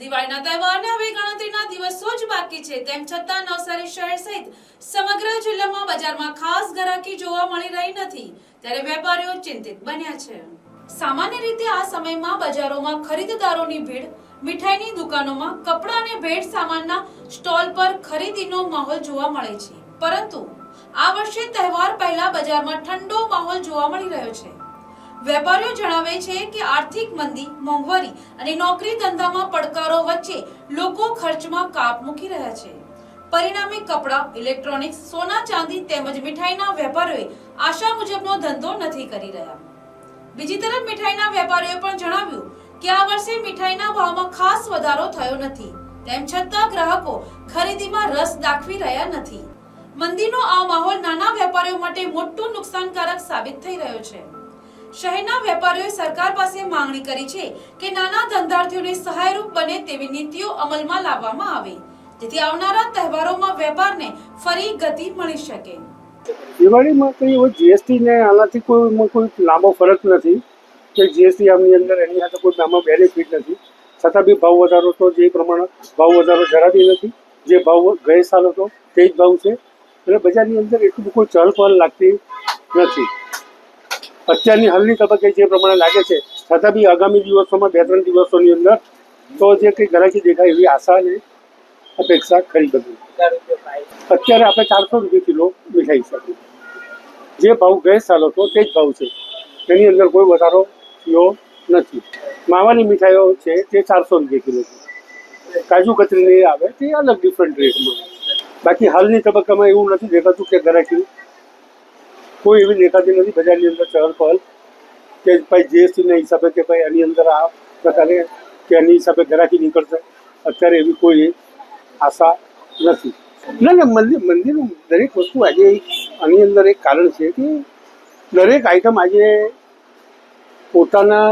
દિવાળીના તહેવારને હવે ગણતરીના દિવસો જ બાકી છે. તેમ છતાં નવસારી શહેર સહિત સમગ્ર જિલ્લામાં બજારમાં ખાસ ગરાકી જોવા મળી રહી નથી. ત્યારે વેપારીઓ ચિંતિત બન્યા છે. સામાન્ય રીતે આ સમયમાં બજારોમાં ખરીદદારોની ભીડ, મીઠાઈની દુકાનોમાં કપડાં અને ભેટ સામાનના સ્ટોલ પર ખરીદીનો માહોલ જોવા મળે છે. પરંતુ આ વર્ષે તહેવાર પહેલા બજારમાં ઠંડો માહોલ જોવા મળી રહ્યો છે. વેપારીઓ જણાવે છે કે આર્થિક મંદી, મોંઘવારી અને નોકરી ધંધામાં પડકારો વચ્ચે લોકો ખર્ચમાં કાપ મૂકી રહ્યા છે. પરિણામે કપડાં, ઇલેક્ટ્રોનિક્સ, સોના, ચાંદી તેમજ મીઠાઈના વેપારીઓએ આશા મુજબનો ધંધો નથી કરી રહ્યા. બીજી તરફ મીઠાઈના વેપારીઓએ પણ જણાવ્યું કે આ વર્ષે મીઠાઈના ભાવમાં ખાસ વધારો થયો નથી. તેમ છતાં ગ્રાહકો ખરીદીમાં રસ દાખવી રહ્યા નથી. મંદીનો આ માહોલ નાના વેપારીઓ માટે મોટું નુકસાનકારક સાબિત થઈ રહ્યો છે. શહેરના વેપારીઓએ સરકાર પાસે માંગણી કરી છે કે નાના ધંધાર્થીઓને સહાયરૂપ બને તેવી નીતિઓ અમલમાં લાવવામાં આવે, જેથી આવનારા તહેવારોમાં વેપારને ફરી ગતિ મળી શકે. દિવાળીમાં કંઈ હોય જીએસટી ને આનાથી કોઈ કોઈ લાંબો ફરક નથી. કે જીએસટી આમની અંદર એની સાથે કોઈ આમાં બેનિફિટ નથી. છતાં બી ભાવ વધારો તો જે પ્રમાણે ભાવ વધારો જરા બી નથી. જે ભાવ ગયે સાલ હતો તે જ ભાવ છે. એટલે બજારની અંદર એટલું કોઈ ચહલ પહલ લાગતી નથી. અત્યારની હાલની તબક્કે જે પ્રમાણે લાગે છે. છતાં બી આગામી દિવસોમાં બે ત્રણ દિવસોની અંદર તો જે કંઈ ગરાકી દેખાય એવી આશા અને અપેક્ષા ખરી બધી. અત્યારે આપણે ચારસો રૂપિયા કિલો મીઠાઈ શકીએ જે ભાવ ગયે સાલ હતો તે જ ભાવ છે. તેની અંદર કોઈ વધારો થયો નથી. માવાની મીઠાઈઓ છે તે ચારસો રૂપિયા કિલો છે. કાજુ કતરીની આવે તે અલગ ડિફરન્ટ રેટમાં બાકી હાલની તબક્કામાં એવું નથી દેખાતું કે ગ્રાહકી કોઈ એવી દેખાતી નથી બજારની અંદર ચહલ પહલ કે ભાઈ જીએસટીના હિસાબે કે ભાઈ એની અંદર આ પ્રકારે કે એની હિસાબે ગ્રાહકી નીકળશે. અત્યારે એવી કોઈ આશા નથી. ના ના, મંદિર મંદિરનું દરેક વસ્તુ આજે આની અંદર એક કારણ છે કે દરેક આઈટમ આજે પોતાના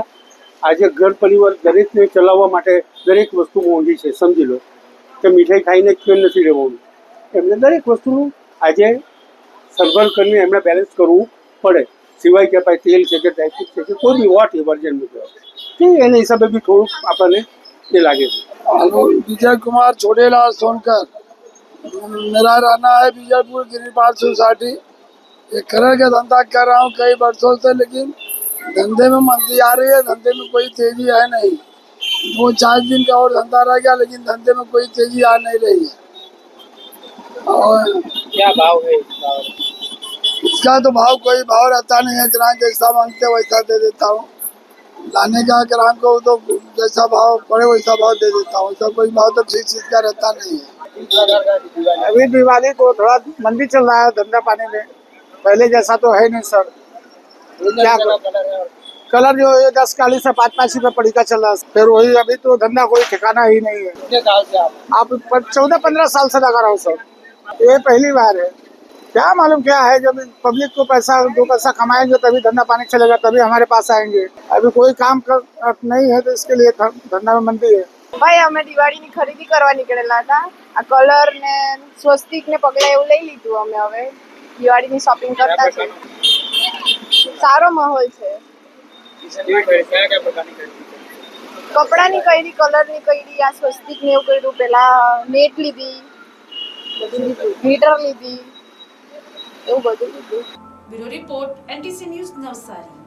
આજે ઘર પરિવાર દરેકને ચલાવવા માટે દરેક વસ્તુ મોંઘી છે, સમજી લો. કે મીઠાઈ ખાઈને જ નથી રહેવાનું? એમને દરેક વસ્તુનું આજે સરભર કરીને એમને બેલેન્સ કરવું પડે સિવાય કે ભાઈ તેલ છે કે ડાયફ્રૂટ છે કે કોઈ બી વોટ એવર જેમ કે એના હિસાબે બી થોડુંક આપણને એ લાગે છે हेलो विजय कुमार छोटेलाल सोनकर मेरा रहना है बीजापुर गिरिपाल सोसाइटी ये कलर का धंधा कर रहा हूँ कई वर्षों से लेकिन धंधे में मंदी आ रही है धंधे में कोई तेजी है नहीं दो चार दिन का और धंधा रह गया लेकिन धंधे में कोई तेजी आ नहीं रही है और क्या भाव है इसका तो भाव कोई भाव रहता नहीं है। ग्राहक जैसा मांगते वैसा दे देता हूँ। लाने का ग्राहक को तो जैसा भाव पड़े वैसा भाव दे देता हूँ। ऐसा कोई भाव तो ठीक चीज़ का रहता नहीं है। अभी दिवाली को थोड़ा मंदी चल रहा है धंधा पानी में। पहले जैसा तो है नहीं सर। क्या कलर जो है दस चालीस से पाँच पाँच रुपये पड़ी का चल रहा है। फिर वही अभी तो धंधा कोई ठिकाना ही नहीं है। आप चौदह पंद्रह साल से लगा रहा हूँ सर। ये पहली बार है। क्या मालूम क्या है जब पब्लिक को पैसा दो पैसा कमाएंगे तभी धंधा पानी चलेगा तभी हमारे पास आएंगे अभी कोई काम कर नहीं है तो इसके लिए ध- धंधा में मंदी है ભાઈ અમે દિવાળીની ખરીદી કરવા નીકળેલા હતા આ કલર ને સ્વસ્તિક ને પગલા એવું લઈ લીધું અમે હવે દિવાળીની શોપિંગ કરતા છે સારો માહોલ છે કપડાની કઈરી કલરની કઈરી આ સ્વસ્તિક ને એવું કર્યું પેલા નેટ લીધી બધું લીધું મીટર લીધી એવું બધું. Bureau report NTC news Navsari.